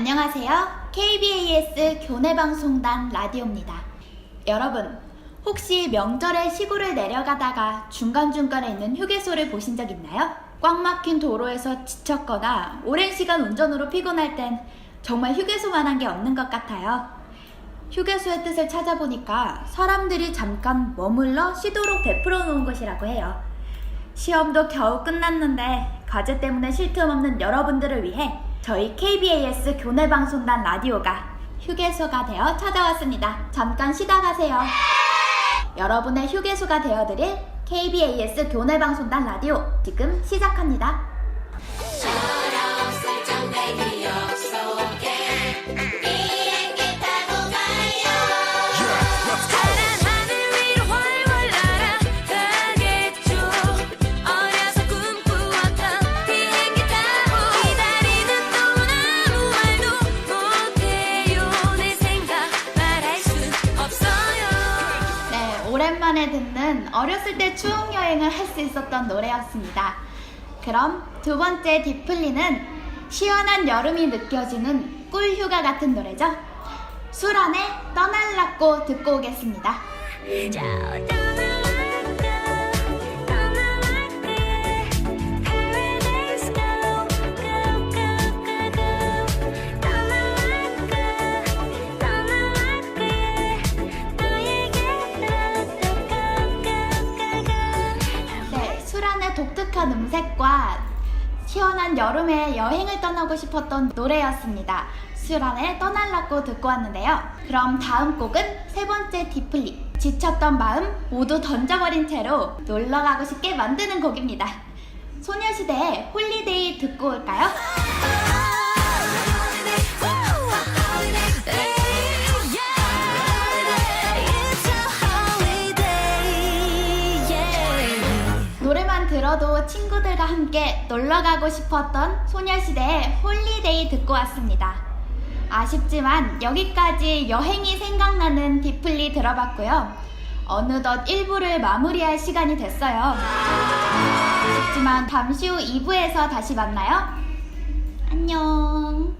안녕하세요. KBAS 교내방송단 라디오입니다. 여러분, 혹시 명절에 시골을 내려가다가 중간중간에 있는 휴게소를 보신 적 있나요? 꽉 막힌 도로에서 지쳤거나 오랜 시간 운전으로 피곤할 땐 정말 휴게소만한 게 없는 것 같아요. 휴게소의 뜻을 찾아보니까 사람들이 잠깐 머물러 쉬도록 베풀어 놓은 곳이라고 해요. 시험도 겨우 끝났는데 과제 때문에 쉴 틈 없는 여러분들을 위해 저희 KBAS 교내 방송단 라디오가 휴게소가 되어 찾아왔습니다. 잠깐 쉬다 가세요. 여러분의 휴게소가 되어드릴 KBAS 교내 방송단 라디오 지금 시작합니다. 오랜만에 듣는 어렸을 때 추억 여행을 할 수 있었던 노래였습니다. 그럼 두 번째 디플리는 시원한 여름이 느껴지는 꿀휴가 같은 노래죠. 술 안에 떠날라고 듣고 오겠습니다. 자, 떠나 시원한 여름에 여행을 떠나고 싶었던 노래였습니다. 술 안에 떠날라고 듣고 왔는데요. 그럼 다음 곡은 세 번째 디플리. 지쳤던 마음 모두 던져버린 채로 놀러 가고 싶게 만드는 곡입니다. 소녀시대의 홀리데이 듣고 올까요? 들어도 친구들과 함께 놀러 가고 싶었던 소녀시대의 홀리데이 듣고 왔습니다. 아쉽지만 여기까지 여행이 생각나는 디플리 들어봤고요. 어느덧 1부를 마무리할 시간이 됐어요. 아쉽지만 잠시 후 2부에서 다시 만나요. 안녕.